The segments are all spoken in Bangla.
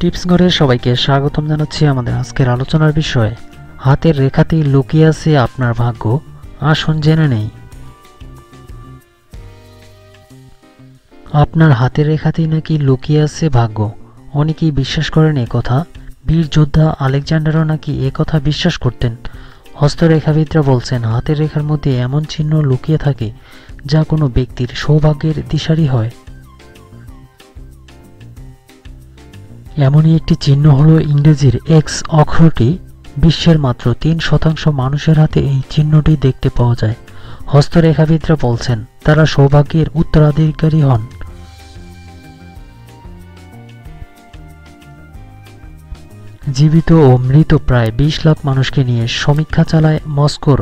টিপস ঘরের সবাইকে স্বাগতম জানাচ্ছি আমাদের আজকের আলোচনার বিষয়। হাতের রেখাতেই লুকিয়ে আছে আপনার ভাগ্য। আসুন জেনে নেই। আপনার হাতের রেখাতেই নাকি লুকিয়ে আছে ভাগ্য। অনেকেই বিশ্বাস করেন এ কথা। বীর যোদ্ধা আলেকজান্ডারও নাকি এ কথা বিশ্বাস করতেন। হস্তরেখাবিদরা বলছেন, হাতের রেখার মধ্যে এমন চিহ্ন লুকিয়ে থাকে যা কোনো ব্যক্তির সৌভাগ্যের দিশারি হয়। এমনই একটি চিহ্ন হলো ইংরেজির এক্স অক্ষরটি। বিশ্বের মাত্র তিন শতাংশ মানুষের হাতে এই চিহ্নটি দেখতে পাওয়া যায়। হস্তরেখাবিদরা বলছেন, তারা সৌভাগ্যের উত্তরাধিকারী হন। জীবিত ও মৃত প্রায় বিশ লাখ মানুষকে নিয়ে সমীক্ষা চালায় মস্কোর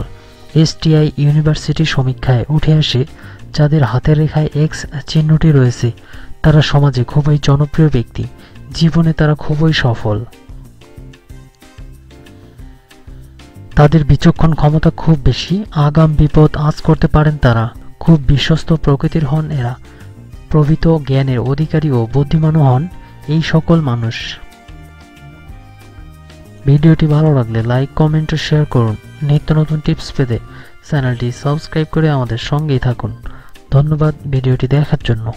এসটিআই ইউনিভার্সিটি সমীক্ষায় উঠে আসে, যাদের হাতের রেখায় এক্স চিহ্নটি রয়েছে। তারা সমাজে খুবই জনপ্রিয় ব্যক্তি। জীবনে তারা খুবই সফল। তাদের বিচক্ষণ ক্ষমতা খুব বেশি, আগাম বিপদ আজ করতে পারেন তারা। খুব বিশ্বস্ত প্রকৃতির হন এরা। প্রভৃত জ্ঞানের অধিকারী ও বুদ্ধিমানও হন এই সকল মানুষ। ভিডিওটি ভালো লাগলে লাইক, কমেন্ট ও শেয়ার করুন। নিত্য নতুন টিপস পেতে চ্যানেলটি সাবস্ক্রাইব করে আমাদের সঙ্গেই থাকুন। ধন্যবাদ ভিডিওটি দেখার জন্য।